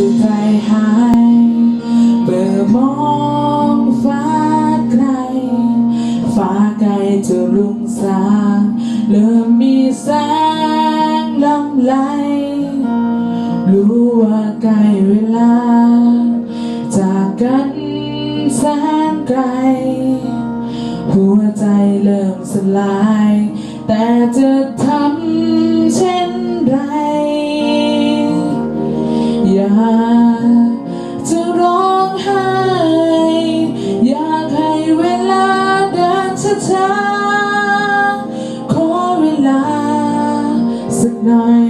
จะใจหายเปิดมองฟ้าไกล ฟ้าไกลจะรุ่งสางเริ่มมีแสงลำไหล รู้ว่าใกล้เวลา จากกันแสนไกล หัวใจเริ่มสลาย แต่จะทำเช่นไร อยากจะร้องไห้อยากให้เวลาเดินช้าๆขอเวลาสักหน่อย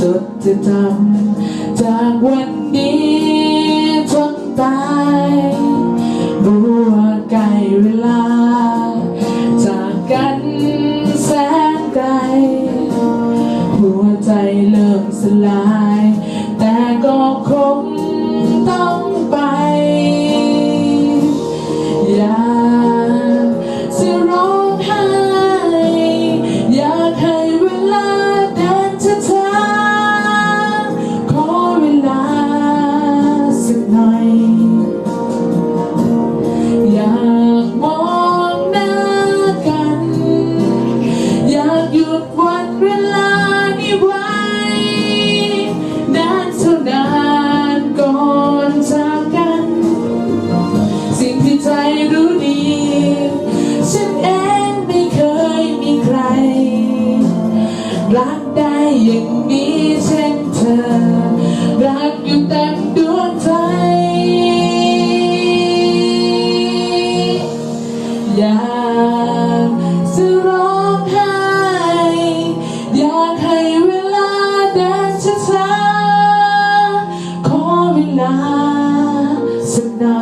จดจะจำจากวันนี้จนตายรู้ว่าใกล้เวลา จากกันแสนไกล หัวใจเริ่มสลาย แต่ก็คงต้องไป ดวันเวลานี้ไว้นานเท่านานก่อนจากกัน สิ่งที่ใจรู้ดี ฉันเองไม่เคยมีใคร รักได้อย่างนี้เช่นเธอ รักอยู่เต็มดวงใจ อยาก สั